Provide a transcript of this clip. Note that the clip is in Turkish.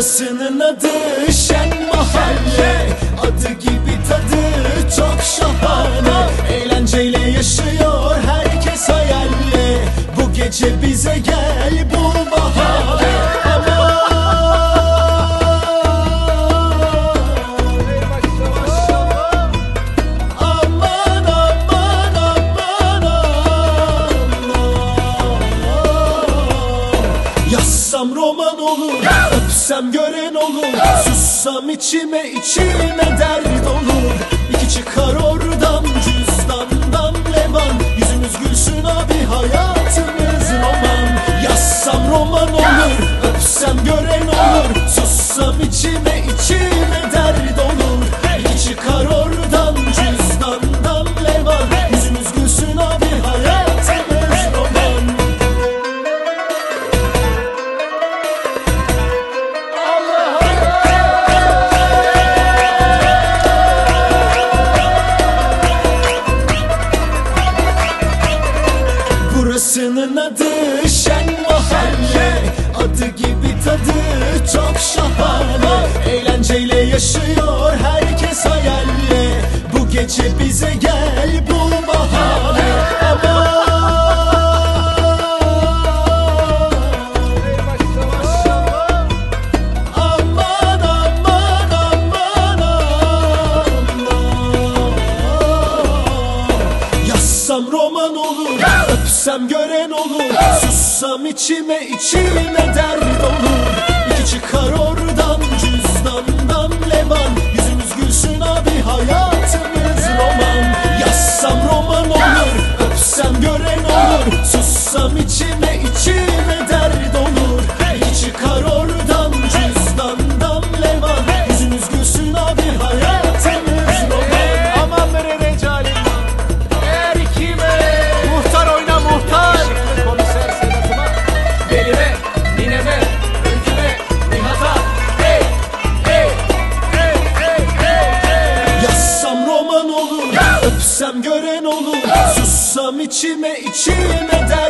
yaşasın Öpsem gören olur Sussam içime içime dert olur. İki çıkar oradan cüzdandan leman. Yüzümüz gülsün abi hayatımız roman. Yazsam roman olur Öpsem gören Burasının adı Şen Mahalle Adı gibi tadı çok şahane. Eğlenceyle yaşıyor. Yazsam roman olur Öpsem gören olur. Sussam içime içime der içime içime der